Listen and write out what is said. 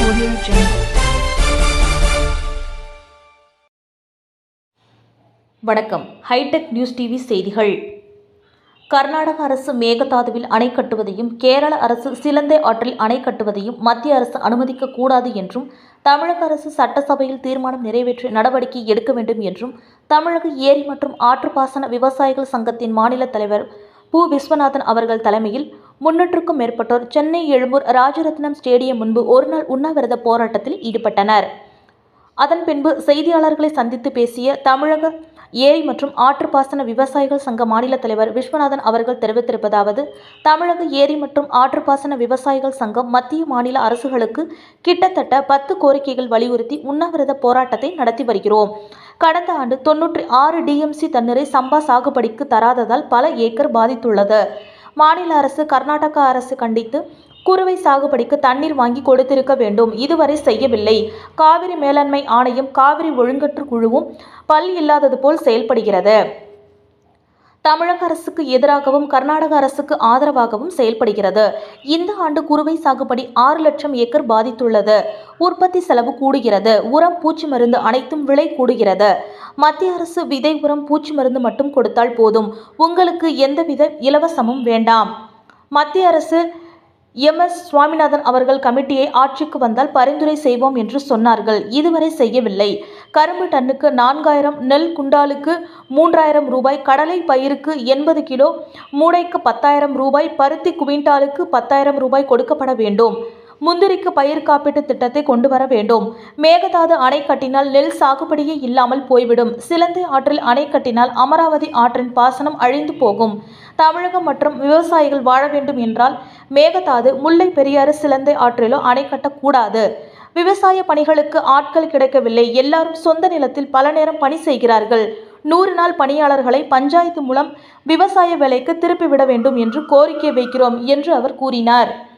Audio Jungle. வணக்கம் hi tech news TV செய்திகள் கர்நாடக அரசு மேகதாதுவில் அணை கட்டுவதையும் கேரள அரசு சிலந்தை ஆற்றில் அணை கட்டுவதையும் மத்திய அரசு அனுமதிக்க கூடாது என்றும் தமிழக அரசு சட்டசபையில் தீர்மானம் நிறைவேற்றி நடவடிக்கை எடுக்க வேண்டும் என்றும் தமிழக ஏரி மற்றும் ஆற்றுப்பாசன விவசாயிகள் சங்கத்தின் மாநில தலைவர் பு விஸ்வநாதன் அவர்கள் தலைமையில் முன்னூற்றுக்கும் மேற்பட்டோர் சென்னை எழும்பூர் ராஜரத்னம் ஸ்டேடியம் முன்பு ஒருநாள் உண்ணாவிரத போராட்டத்தில் ஈடுபட்டனர். அதன் பின்பு செய்தியாளர்களை சந்தித்து பேசிய தமிழக ஏரி மற்றும் ஆற்றுப்பாசன விவசாயிகள் சங்க மாநில தலைவர் விஸ்வநாதன் அவர்கள் தெரிவித்திருப்பதாவது தமிழக ஏரி மற்றும் ஆற்றுப்பாசன விவசாயிகள் சங்கம் மத்திய மாநில அரசுகளுக்கு கிட்டத்தட்ட பத்து கோரிக்கைகள் வலியுறுத்தி உண்ணாவிரத போராட்டத்தை நடத்தி வருகிறோம். கடந்த ஆண்டு தொன்னூற்றி ஆறு டிஎம்சி தண்ணீரை சம்பா சாகுபடிக்கு தராததால் பல ஏக்கர் பாதித்துள்ளது. மாநில அரசு கர்நாடக அரசு கண்டித்து குறுவை சாகுபடிக்கு தண்ணீர் வாங்கி கொடுத்திருக்க வேண்டும். இதுவரை செய்யவில்லை. காவிரி மேலாண்மை ஆணையம் காவிரி ஒழுங்கற்று குழுவும் பல் இல்லாதது போல் செயல்படுகிறது. தமிழக அரசுக்கு எதிராகவும் கர்நாடக அரசுக்கு ஆதரவாகவும் செயல்படுகிறது. இந்த ஆண்டு குறுவை சாகுபடி ஆறு லட்சம் ஏக்கர் பாதித்துள்ளது. உற்பத்தி செலவு கூடுகிறது. உரம் பூச்சி மருந்து அனைத்தும் விலை கூடுகிறது. மத்திய அரசு விதை உரம் பூச்சி மருந்து மட்டும் கொடுத்தால் போதும். உங்களுக்கு எந்தவித இலவசமும் வேண்டாம். மத்திய அரசு எம் எஸ் சுவாமிநாதன் அவர்கள் கமிட்டியை ஆட்சிக்கு வந்தால் பரிந்துரை செய்வோம் என்று சொன்னார்கள். இதுவரை செய்யவில்லை. கரும்பு டன்னுக்கு நான்காயிரம் நெல் குண்டாலுக்கு மூன்றாயிரம் ரூபாய் கடலை பயிருக்கு எண்பது கிலோ மூடைக்கு பத்தாயிரம் ரூபாய் பருத்தி குவிண்டாலுக்கு பத்தாயிரம் ரூபாய் கொடுக்கப்பட வேண்டும். முந்திரிக்கு பயிர் காப்பீட்டு திட்டத்தை கொண்டு வர வேண்டும். மேகதாது அணை கட்டினால் நெல் சாகுபடியே இல்லாமல் போய்விடும். சிலந்தை ஆற்றில் அணை கட்டினால் அமராவதி ஆற்றின் பாசனம் அழிந்து போகும். தமிழகம் மற்றும் விவசாயிகள் வாழ வேண்டும் என்றால் மேகதாது முல்லை பெரியாறு சிலந்தை ஆற்றிலோ அணை கட்டக்கூடாது. விவசாய பணிகளுக்கு ஆட்கள் கிடைக்கவில்லை. எல்லாரும் சொந்த நிலத்தில் பல நேரம் பணி செய்கிறார்கள். நூறு நாள் பணியாளர்களை பஞ்சாயத்து மூலம் விவசாய வேலைக்கு திருப்பிவிட வேண்டும் என்று கோரிக்கை வைக்கிறோம் என்று அவர் கூறினார்.